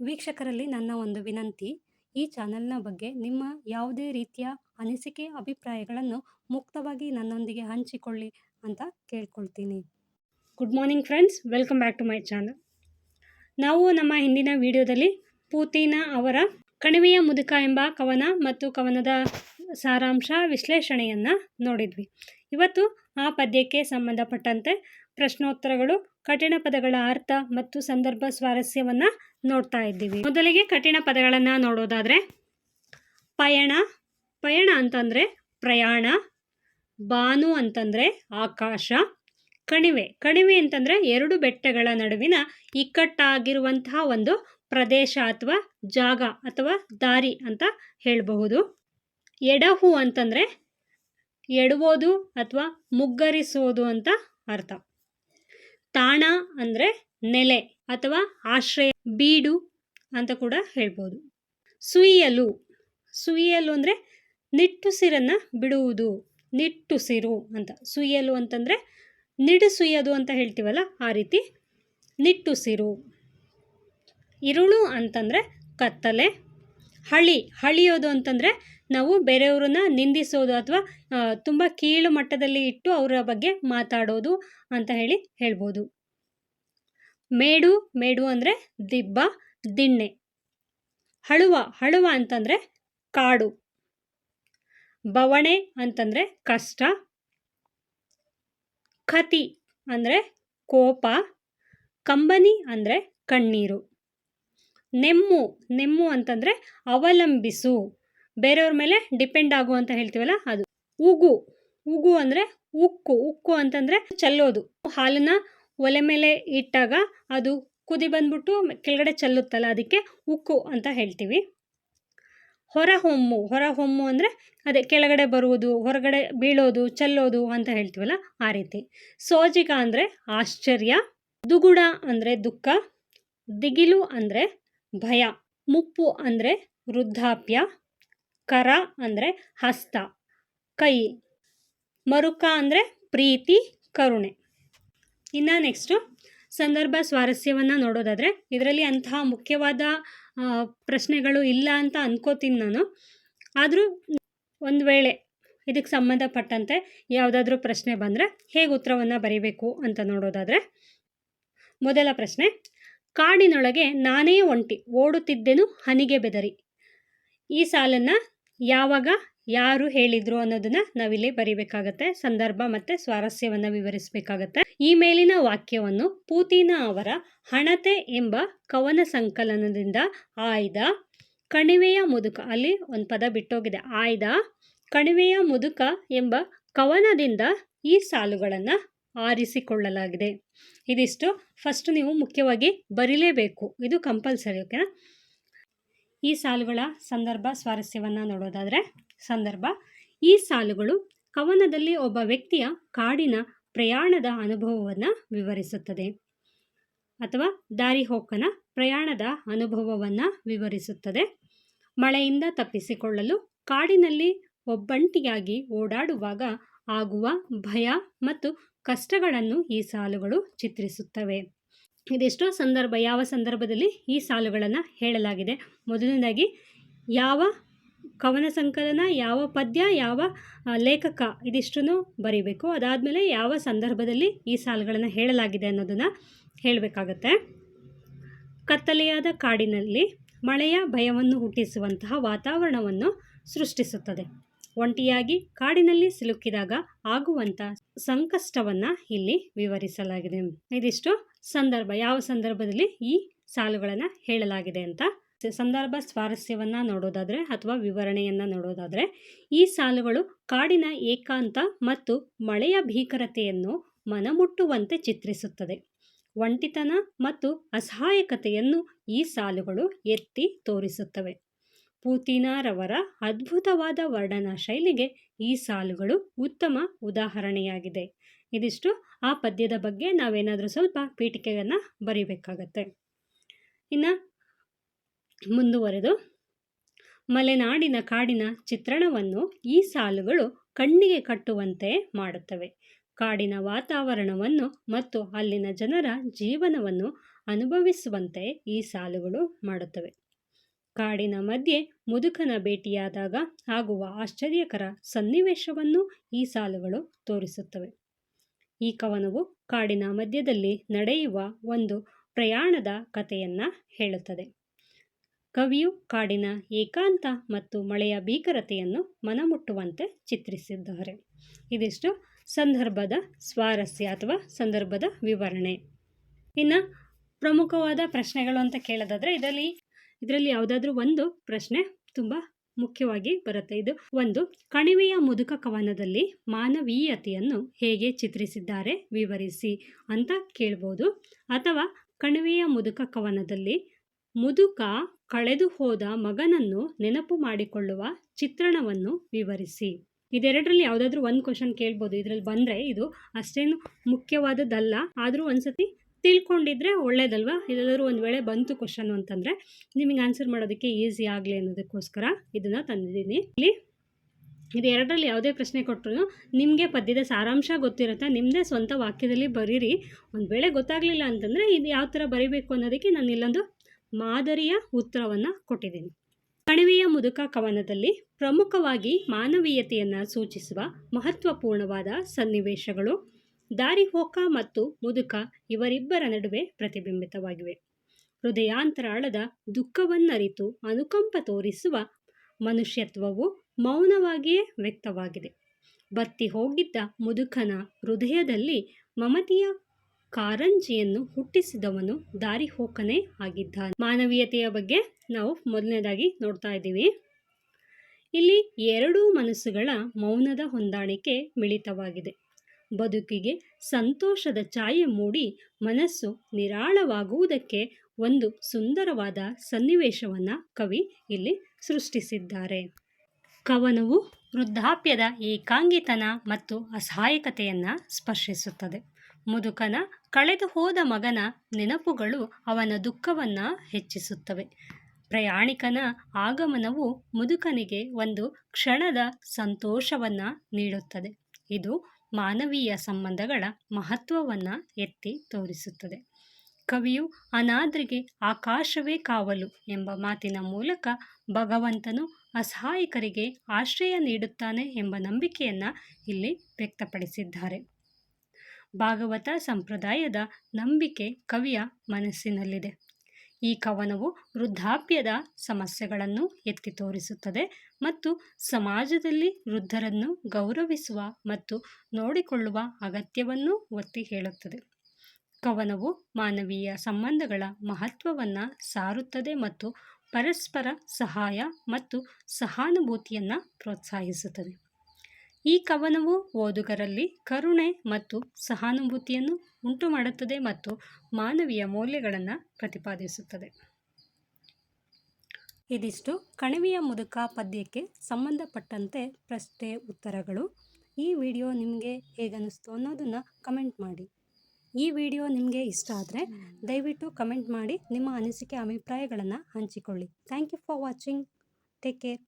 ವೀಕ್ಷಕರಲ್ಲಿ ನನ್ನ ಒಂದು ವಿನಂತಿ, ಈ ಚಾನೆಲ್ನ ಬಗ್ಗೆ ನಿಮ್ಮ ಯಾವುದೇ ರೀತಿಯ ಅನಿಸಿಕೆ, ಅಭಿಪ್ರಾಯಗಳನ್ನು ಮುಕ್ತವಾಗಿ ನನ್ನೊಂದಿಗೆ ಹಂಚಿಕೊಳ್ಳಿ ಅಂತ ಕೇಳ್ಕೊಳ್ತೀನಿ. Good morning friends, welcome back to my channel. ನಾವು ನಮ್ಮ ಹಿಂದಿನ ವಿಡಿಯೋದಲ್ಲಿ ಪೂತಿನ ಅವರ ಕಣಿವೆಯ ಮುದುಕ ಎಂಬ ಕವನ ಮತ್ತು ಕವನದ ಸಾರಾಂಶ ವಿಶ್ಲೇಷಣೆಯನ್ನು ನೋಡಿದ್ವಿ. ಇವತ್ತು ಆ ಪದ್ಯಕ್ಕೆ ಸಂಬಂಧಪಟ್ಟಂತೆ ಪ್ರಶ್ನೋತ್ತರಗಳು, ಕಠಿಣ ಪದಗಳ ಅರ್ಥ ಮತ್ತು ಸಂದರ್ಭ ಸ್ವಾರಸ್ಯವನ್ನು ನೋಡ್ತಾ ಇದ್ದೀವಿ. ಮೊದಲಿಗೆ ಕಠಿಣ ಪದಗಳನ್ನು ನೋಡೋದಾದರೆ ಪಯಣ ಪಯಣ ಅಂತಂದರೆ ಪ್ರಯಾಣ, ಬಾನು ಅಂತಂದರೆ ಆಕಾಶ, ಕಣಿವೆ. ಕಣಿವೆ ಅಂತಂದರೆ ಎರಡು ಬೆಟ್ಟಗಳ ನಡುವಿನ ಇಕ್ಕಟ್ಟಾಗಿರುವಂತಹ ಒಂದು ಪ್ರದೇಶ ಅಥವಾ ಜಾಗ ಅಥವಾ ದಾರಿ ಅಂತ ಹೇಳಬಹುದು. ಎಡಹು ಅಂತಂದರೆ ಎಡವೋದು ಅಥವಾ ಮುಗ್ಗರಿಸೋದು ಅಂತ ಅರ್ಥ. ತಾಣ ಅಂದರೆ ನೆಲೆ ಅಥವಾ ಆಶ್ರಯ, ಬೀಡು ಅಂತ ಕೂಡ ಹೇಳ್ಬೋದು. ಸುಯ್ಯಲು ಸುಯ್ಯಲು ಅಂದರೆ ನಿಟ್ಟುಸಿರನ್ನು ಬಿಡುವುದು ನಿಟ್ಟುಸಿರು ಅಂತ. ಸುಯ್ಯಲು ಅಂತಂದರೆ ನಿಡುಸುಯ್ಯೋದು ಅಂತ ಹೇಳ್ತೀವಲ್ಲ ಆ ರೀತಿ ನಿಟ್ಟುಸಿರು ಇರುಳು ಅಂತಂದರೆ ಕತ್ತಲೆ, ಹಳಿ, ಹಳಿಯೋದು ಅಂತಂದರೆ ನಾವು ಬೇರೆಯವ್ರನ್ನ ನಿಂದಿಸೋದು ಅಥವಾ ತುಂಬ ಕೀಳು ಮಟ್ಟದಲ್ಲಿ ಇಟ್ಟು ಅವರ ಬಗ್ಗೆ ಮಾತಾಡೋದು ಅಂತ ಹೇಳಿ ಹೇಳ್ಬೋದು. ಮೇಡು ಮೇಡು ಅಂದರೆ ದಿಬ್ಬ, ದಿಣ್ಣೆ. ಹಳುವ ಹಳುವ ಅಂತಂದರೆ ಕಾಡು. ಬವಣೆ ಅಂತಂದರೆ ಕಷ್ಟ. ಕತಿ ಅಂದರೆ ಕೋಪ. ಕಂಬನಿ ಅಂದರೆ ಕಣ್ಣೀರು. ನೆಮ್ಮು ನೆಮ್ಮು ಅಂತಂದರೆ ಅವಲಂಬಿಸು. ಬೇರೆಯವ್ರ ಮೇಲೆ ಡಿಪೆಂಡ್ ಆಗು ಅಂತ ಹೇಳ್ತೀವಲ್ಲ ಅದು. ಉಗು ಉಗು ಅಂದರೆ ಉಕ್ಕು ಉಕ್ಕು ಅಂತಂದರೆ ಚಲ್ಲೋದು. ಹಾಲನ್ನ ಒಲೆ ಮೇಲೆ ಇಟ್ಟಾಗ ಅದು ಕುದಿ ಬಂದ್ಬಿಟ್ಟು ಕೆಳಗಡೆ ಚಲ್ಲುತ್ತಲ್ಲ, ಅದಕ್ಕೆ ಉಕ್ಕು ಅಂತ ಹೇಳ್ತೀವಿ. ಹೊರ ಹೋಮ್ಮು ಅಂದರೆ ಅದೇ ಕೆಳಗಡೆ ಬರುವುದು, ಹೊರಗಡೆ ಬೀಳೋದು, ಚೆಲ್ಲೋದು ಅಂತ ಹೇಳ್ತೀವಲ್ಲ ಆ ರೀತಿ. ಸೋಜಿಗ ಅಂದರೆ ಆಶ್ಚರ್ಯ, ದುಗುಡ ಅಂದರೆ ದುಃಖ, ದಿಗಿಲು ಅಂದರೆ ಭಯ, ಮುಪ್ಪು ಅಂದರೆ ವೃದ್ಧಾಪ್ಯ ಕರ ಅಂದರೆ ಹಸ್ತ, ಕೈ, ಮರುಕ ಅಂದರೆ ಪ್ರೀತಿ, ಕರುಣೆ. ಇನ್ನು ನೆಕ್ಸ್ಟು ಸಂದರ್ಭ ಸ್ವಾರಸ್ಯವನ್ನು ನೋಡೋದಾದರೆ ಇದರಲ್ಲಿ ಅಂತಹ ಮುಖ್ಯವಾದ ಪ್ರಶ್ನೆಗಳು ಇಲ್ಲ ಅಂತ ಅಂದ್ಕೋತೀನಿ ನಾನು. ಆದರೂ ಒಂದು ವೇಳೆ ಇದಕ್ಕೆ ಸಂಬಂಧಪಟ್ಟಂತೆ ಯಾವುದಾದ್ರೂ ಪ್ರಶ್ನೆ ಬಂದರೆ ಹೇಗೆ ಉತ್ತರವನ್ನು ಬರೀಬೇಕು ಅಂತ ನೋಡೋದಾದರೆ ಮೊದಲ ಪ್ರಶ್ನೆ, ಕಾಡಿನೊಳಗೆ ನಾನೇ ಒಂಟಿ, ಓಡುತ್ತಿದ್ದೆನು ಹನಿಗೆ ಬೆದರಿ. ಈ ಸಾಲನ್ನು ಯಾವಾಗ ಯಾರು ಹೇಳಿದ್ರು ಅನ್ನೋದನ್ನ ನಾವಿಲ್ಲಿ ಬರಿಬೇಕಾಗತ್ತೆ. ಸಂದರ್ಭ ಮತ್ತೆ ಸ್ವಾರಸ್ಯವನ್ನ ವಿವರಿಸಬೇಕಾಗತ್ತೆ. ಈ ಮೇಲಿನ ವಾಕ್ಯವನ್ನು ಪೂತಿನ ಅವರ ಹಣತೆ ಎಂಬ ಕವನ ಸಂಕಲನದಿಂದ ಆಯ್ದ ಕಣಿವೆಯ ಮುದುಕ, ಅಲ್ಲಿ ಒಂದು ಪದ ಬಿಟ್ಟೋಗಿದೆ. ಆಯ್ದ ಕಣಿವೆಯ ಮುದುಕ ಎಂಬ ಕವನದಿಂದ ಈ ಸಾಲುಗಳನ್ನು ಆರಿಸಿಕೊಳ್ಳಲಾಗಿದೆ. ಇದಿಷ್ಟು. ಫಸ್ಟ್ ನೀವು ಮುಖ್ಯವಾಗಿ ಬರಿಲೇಬೇಕು. ಇದು ಕಂಪಲ್ಸರಿ ಓಕೆನಾ ಈ ಸಾಲುಗಳ ಸಂದರ್ಭ ಸ್ವಾರಸ್ಯವನ್ನು ನೋಡೋದಾದರೆ, ಸಂದರ್ಭ. ಈ ಸಾಲುಗಳು ಕವನದಲ್ಲಿ ಒಬ್ಬ ವ್ಯಕ್ತಿಯ ಕಾಡಿನ ಪ್ರಯಾಣದ ಅನುಭವವನ್ನು ವಿವರಿಸುತ್ತದೆ ಅಥವಾ ದಾರಿಹೋಕನ ಪ್ರಯಾಣದ ಅನುಭವವನ್ನು ವಿವರಿಸುತ್ತದೆ. ಮಳೆಯಿಂದ ತಪ್ಪಿಸಿಕೊಳ್ಳಲು ಕಾಡಿನಲ್ಲಿ ಒಬ್ಬಂಟಿಯಾಗಿ ಓಡಾಡುವಾಗ ಆಗುವ ಭಯ ಮತ್ತು ಕಷ್ಟಗಳನ್ನು ಈ ಸಾಲುಗಳು ಚಿತ್ರಿಸುತ್ತವೆ. ಇದೆಷ್ಟೋ ಸಂದರ್ಭ, ಯಾವ ಸಂದರ್ಭದಲ್ಲಿ ಈ ಸಾಲುಗಳನ್ನು ಹೇಳಲಾಗಿದೆ. ಮೊದಲನೇದಾಗಿ, ಯಾವ ಕವನ ಸಂಕಲನ, ಯಾವ ಪದ್ಯ, ಯಾವ ಲೇಖಕ ಇದಿಷ್ಟನ್ನು ಬರೀಬೇಕು. ಅದಾದಮೇಲೆ ಯಾವ ಸಂದರ್ಭದಲ್ಲಿ ಈ ಸಾಲುಗಳನ್ನು ಹೇಳಲಾಗಿದೆ ಅನ್ನೋದನ್ನು ಹೇಳಬೇಕಾಗತ್ತೆ. ಕತ್ತಲೆಯಾದ ಕಾಡಿನಲ್ಲಿ ಮಳೆಯ ಭಯವನ್ನು ಹುಟ್ಟಿಸುವಂತಹ ವಾತಾವರಣವನ್ನು ಸೃಷ್ಟಿಸುತ್ತದೆ. ಒಂಟಿಯಾಗಿ ಕಾಡಿನಲ್ಲಿ ಸಿಲುಕಿದಾಗ ಆಗುವಂಥ ಸಂಕಷ್ಟವನ್ನು ಇಲ್ಲಿ ವಿವರಿಸಲಾಗಿದೆ. ಇದಿಷ್ಟು ಸಂದರ್ಭ, ಯಾವ ಸಂದರ್ಭದಲ್ಲಿ ಈ ಸಾಲುಗಳನ್ನು ಹೇಳಲಾಗಿದೆ ಅಂತ. ಸಂದರ್ಭ ಸ್ವಾರಸ್ಯವನ್ನು ನೋಡೋದಾದರೆ ಅಥವಾ ವಿವರಣೆಯನ್ನು ನೋಡೋದಾದರೆ, ಈ ಸಾಲುಗಳು ಕಾಡಿನ ಏಕಾಂತ ಮತ್ತು ಮಳೆಯ ಭೀಕರತೆಯನ್ನು ಮನಮುಟ್ಟುವಂತೆ ಚಿತ್ರಿಸುತ್ತದೆ. ಒಂಟಿತನ ಮತ್ತು ಅಸಹಾಯಕತೆಯನ್ನು ಈ ಸಾಲುಗಳು ಎತ್ತಿ ತೋರಿಸುತ್ತವೆ. ಪೂತಿನಾರವರ ಅದ್ಭುತವಾದ ವರ್ಣನಾ ಶೈಲಿಗೆ ಈ ಸಾಲುಗಳು ಉತ್ತಮ ಉದಾಹರಣೆಯಾಗಿದೆ. ಇದಿಷ್ಟು. ಆ ಪದ್ಯದ ಬಗ್ಗೆ ನಾವೇನಾದರೂ ಸ್ವಲ್ಪ ಪೀಠಿಕೆಯನ್ನು ಬರೀಬೇಕಾಗತ್ತೆ. ಇನ್ನು ಮುಂದುವರೆದು. ಮಲೆನಾಡಿನ ಕಾಡಿನ ಚಿತ್ರಣವನ್ನು ಈ ಸಾಲುಗಳು ಕಣ್ಣಿಗೆ ಕಟ್ಟುವಂತೆ ಮಾಡುತ್ತವೆ. ಕಾಡಿನ ವಾತಾವರಣವನ್ನು ಮತ್ತು ಅಲ್ಲಿನ ಜನರ ಜೀವನವನ್ನು ಅನುಭವಿಸುವಂತೆ ಈ ಸಾಲುಗಳು ಮಾಡುತ್ತವೆ. ಕಾಡಿನ ಮಧ್ಯೆ ಮುದುಕನ ಭೇಟಿಯಾದಾಗ ಆಗುವ ಆಶ್ಚರ್ಯಕರ ಸನ್ನಿವೇಶವನ್ನು ಈ ಸಾಲುಗಳು ತೋರಿಸುತ್ತವೆ. ಈ ಕವನವು ಕಾಡಿನ ಮಧ್ಯದಲ್ಲಿ ನಡೆಯುವ ಒಂದು ಪ್ರಯಾಣದ ಕಥೆಯನ್ನು ಹೇಳುತ್ತದೆ. ಕವಿಯು ಕಾಡಿನ ಏಕಾಂತ ಮತ್ತು ಮಳೆಯ ಭೀಕರತೆಯನ್ನು ಮನಮುಟ್ಟುವಂತೆ ಚಿತ್ರಿಸಿದ್ದಾರೆ. ಇದಿಷ್ಟು ಸಂದರ್ಭದ ಸ್ವಾರಸ್ಯ ಅಥವಾ ಸಂದರ್ಭದ ವಿವರಣೆ. ಇನ್ನು ಪ್ರಮುಖವಾದ ಪ್ರಶ್ನೆಗಳು ಅಂತ ಕೇಳೋದಾದರೆ, ಇದರಲ್ಲಿ ಇದರಲ್ಲಿ ಯಾವುದಾದ್ರೂ ಒಂದು ಪ್ರಶ್ನೆ ತುಂಬ ಮುಖ್ಯವಾಗಿ ಬರುತ್ತೆ. ಇದು ಒಂದು ಕಣಿವೆಯ ಮುದುಕ ಕವನದಲ್ಲಿ ಮಾನವೀಯತೆಯನ್ನು ಹೇಗೆ ಚಿತ್ರಿಸಿದ್ದಾರೆ ವಿವರಿಸಿ ಅಂತ ಕೇಳ್ಬೋದು. ಅಥವಾ ಕಣಿವೆಯ ಮುದುಕ ಕವನದಲ್ಲಿ ಮುದುಕ ಕಳೆದು ಹೋದ ಮಗನನ್ನು ನೆನಪು ಮಾಡಿಕೊಳ್ಳುವ ಚಿತ್ರಣವನ್ನು ವಿವರಿಸಿ. ಇದೆರಡರಲ್ಲಿ ಯಾವುದಾದ್ರೂ ಒಂದು ಕ್ವಶನ್ ಕೇಳ್ಬೋದು. ಇದರಲ್ಲಿ ಬಂದರೆ ಇದು ಅಷ್ಟೇನು ಮುಖ್ಯವಾದದ್ದಲ್ಲ. ಆದರೂ ಒಂದ್ಸತಿ ತಿಳ್ಕೊಂಡಿದ್ರೆ ಒಳ್ಳೇದಲ್ವಾ? ಎಲ್ಲಾದರೂ ಒಂದು ವೇಳೆ ಬಂತು ಕ್ವಶನ್ ಅಂತಂದರೆ ನಿಮಗೆ ಆನ್ಸರ್ ಮಾಡೋದಕ್ಕೆ ಈಸಿ ಆಗಲಿ ಅನ್ನೋದಕ್ಕೋಸ್ಕರ ಇದನ್ನು ತಂದಿದ್ದೀನಿ. ಇಲ್ಲಿ ಇದು ಎರಡರಲ್ಲಿ ಯಾವುದೇ ಪ್ರಶ್ನೆ ಕೊಟ್ಟರು ನಿಮಗೆ ಪದ್ಯದ ಸಾರಾಂಶ ಗೊತ್ತಿರುತ್ತೆ ನಿಮ್ಮದೇ ಸ್ವಂತ ವಾಕ್ಯದಲ್ಲಿ ಬರೀರಿ. ಒಂದು ವೇಳೆ ಗೊತ್ತಾಗಲಿಲ್ಲ ಅಂತಂದರೆ ಇದು ಯಾವ ಥರ ಬರೀಬೇಕು ಅನ್ನೋದಕ್ಕೆ ನಾನು ಇಲ್ಲೊಂದು ಮಾದರಿಯ ಉತ್ತರವನ್ನು ಕೊಟ್ಟಿದ್ದೀನಿ. ಕಣಿವೆಯ ಮುದುಕ ಕವನದಲ್ಲಿ ಪ್ರಮುಖವಾಗಿ ಮಾನವೀಯತೆಯನ್ನು ಸೂಚಿಸುವ ಮಹತ್ವಪೂರ್ಣವಾದ ಸನ್ನಿವೇಶಗಳು ದಾರಿಹೋಕ ಮತ್ತು ಮುದುಕ ಇವರಿಬ್ಬರ ನಡುವೆ ಪ್ರತಿಬಿಂಬಿತವಾಗಿವೆ. ಹೃದಯಾಂತರಾಳದ ದುಃಖವನ್ನರಿತು ಅನುಕಂಪ ತೋರಿಸುವ ಮನುಷ್ಯತ್ವವು ಮೌನವಾಗಿಯೇ ವ್ಯಕ್ತವಾಗಿದೆ. ಬತ್ತಿ ಹೋಗಿದ್ದ ಮುದುಕನ ಹೃದಯದಲ್ಲಿ ಮಮತೆಯ ಕಾರಂಜಿಯನ್ನು ಹುಟ್ಟಿಸಿದವನು ದಾರಿಹೋಕನೇ ಆಗಿದ್ದಾನೆ. ಮಾನವೀಯತೆಯ ಬಗ್ಗೆ ನಾವು ಮೊದಲನೇದಾಗಿ ನೋಡ್ತಾ ಇದ್ದೀವಿ. ಇಲ್ಲಿ ಎರಡೂ ಮನಸ್ಸುಗಳ ಮೌನದ ಹೊಂದಾಣಿಕೆ ಮಿಳಿತವಾಗಿದೆ. ಬದುಕಿಗೆ ಸಂತೋಷದ ಛಾಯೆ ಮೂಡಿ ಮನಸ್ಸು ನಿರಾಳವಾಗುವುದಕ್ಕೆ ಒಂದು ಸುಂದರವಾದ ಸನ್ನಿವೇಶವನ್ನು ಕವಿ ಇಲ್ಲಿ ಸೃಷ್ಟಿಸಿದ್ದಾರೆ. ಕವನವು ವೃದ್ಧಾಪ್ಯದ ಏಕಾಂಗಿತನ ಮತ್ತು ಅಸಹಾಯಕತೆಯನ್ನು ಸ್ಪರ್ಶಿಸುತ್ತದೆ. ಮುದುಕನ ಕಳೆದು ಹೋದ ಮಗನ ನೆನಪುಗಳು ಅವನ ದುಃಖವನ್ನು ಹೆಚ್ಚಿಸುತ್ತವೆ. ಪ್ರಯಾಣಿಕನ ಆಗಮನವು ಮುದುಕನಿಗೆ ಒಂದು ಕ್ಷಣದ ಸಂತೋಷವನ್ನು ನೀಡುತ್ತದೆ. ಇದು ಮಾನವೀಯ ಸಂಬಂಧಗಳ ಮಹತ್ವವನ್ನು ಎತ್ತಿ ತೋರಿಸುತ್ತದೆ. ಕವಿಯು ಅನಾದ್ರಿಗೆ ಆಕಾಶವೇ ಕಾವಲು ಎಂಬ ಮಾತಿನ ಮೂಲಕ ಭಗವಂತನು ಅಸಹಾಯಕರಿಗೆ ಆಶ್ರಯ ನೀಡುತ್ತಾನೆ ಎಂಬ ನಂಬಿಕೆಯನ್ನು ಇಲ್ಲಿ ವ್ಯಕ್ತಪಡಿಸಿದ್ದಾರೆ. ಭಾಗವತ ಸಂಪ್ರದಾಯದ ನಂಬಿಕೆ ಕವಿಯ ಮನಸ್ಸಿನಲ್ಲಿದೆ. ಈ ಕವನವು ವೃದ್ಧಾಪ್ಯದ ಸಮಸ್ಯೆಗಳನ್ನು ಎತ್ತಿ ತೋರಿಸುತ್ತದೆ ಮತ್ತು ಸಮಾಜದಲ್ಲಿ ವೃದ್ಧರನ್ನು ಗೌರವಿಸುವ ಮತ್ತು ನೋಡಿಕೊಳ್ಳುವ ಅಗತ್ಯವನ್ನು ಒತ್ತಿ ಹೇಳುತ್ತದೆ. ಕವನವು ಮಾನವೀಯ ಸಂಬಂಧಗಳ ಮಹತ್ವವನ್ನು ಸಾರುತ್ತದೆ ಮತ್ತು ಪರಸ್ಪರ ಸಹಾಯ ಮತ್ತು ಸಹಾನುಭೂತಿಯನ್ನು ಪ್ರೋತ್ಸಾಹಿಸುತ್ತದೆ. ಈ ಕವನವು ಓದುಗರಲ್ಲಿ ಕರುಣೆ ಮತ್ತು ಸಹಾನುಭೂತಿಯನ್ನು ಉಂಟು ಮಾಡುತ್ತದೆ ಮತ್ತು ಮಾನವೀಯ ಮೌಲ್ಯಗಳನ್ನು ಪ್ರತಿಪಾದಿಸುತ್ತದೆ. ಇದಿಷ್ಟು ಕಣಿವೆಯ ಮುದುಕ ಪದ್ಯಕ್ಕೆ ಸಂಬಂಧಪಟ್ಟಂತೆ ಪ್ರಶ್ನೆ ಉತ್ತರಗಳು. ಈ ವಿಡಿಯೋ ನಿಮಗೆ ಹೇಗನ್ನಿಸ್ತು ಅನ್ನೋದನ್ನು ಕಮೆಂಟ್ ಮಾಡಿ. ಈ ವಿಡಿಯೋ ನಿಮಗೆ ಇಷ್ಟ ಆದರೆ ದಯವಿಟ್ಟು ಕಮೆಂಟ್ ಮಾಡಿ ನಿಮ್ಮ ಅನಿಸಿಕೆ, ಅಭಿಪ್ರಾಯಗಳನ್ನು ಹಂಚಿಕೊಳ್ಳಿ. Thank you for watching. Take care.